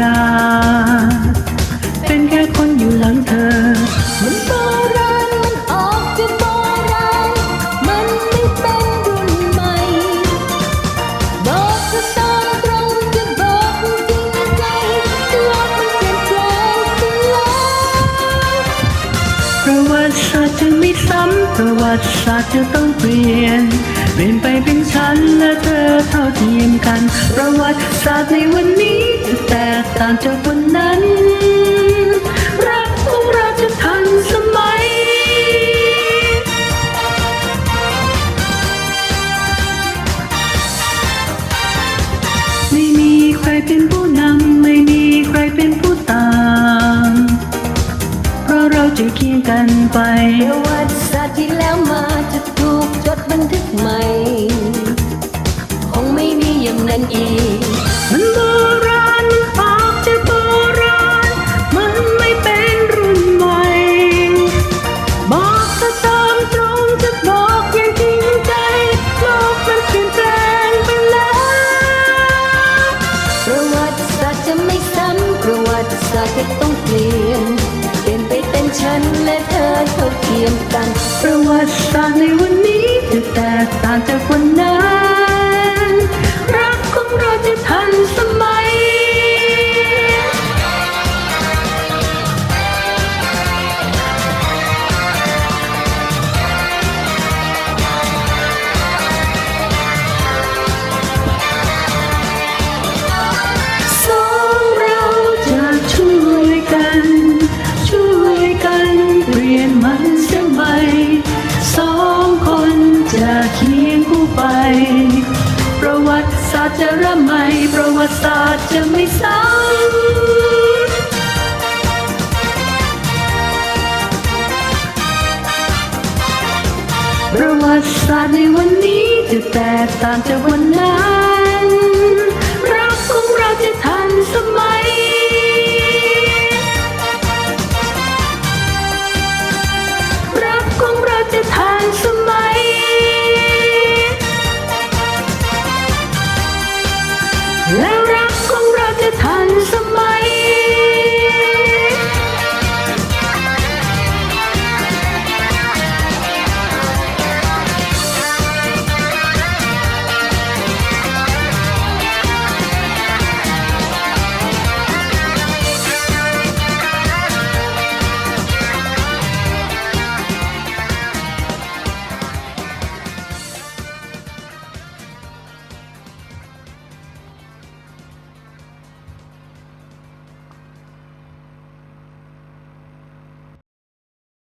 ยา เป็นแค่คนอยู่หลังเธอ มันโบราณมันออกจะโบราณ มันไม่เป็นรุ่นใหม่ บอกจะตามตรงจะบอกจริงใจโลกมันเปลี่ยนแปลงไปแล้วประวัติศาสตร์จะไม่ซ้ำประวัติศาสตร์จะต้องเปลี่ยน เปลี่ยนไปเป็น ฉันและเธอเท่าเทียมกัน ประวัติศาสตร์ในวันนี้จะแตกต่างจากวันนั้น รักของเราจะทันสมัย ไม่มีใครเป็นผู้นำไม่มีใครเป็นผู้ตาม เพราะเราจะเคียงกันไป เปลี่ยนเปลี่ยนไปเป็นฉันและเธอเท่าเทียมกัน ประวัติศาสตร์ในวันนี้จะแตกต่างจากวัน จะระไหมประวัติศาสตร์จะไม่ซ้ำประวัติศาสตร์ในวันนี้จะแตกต่างจากวันนั้น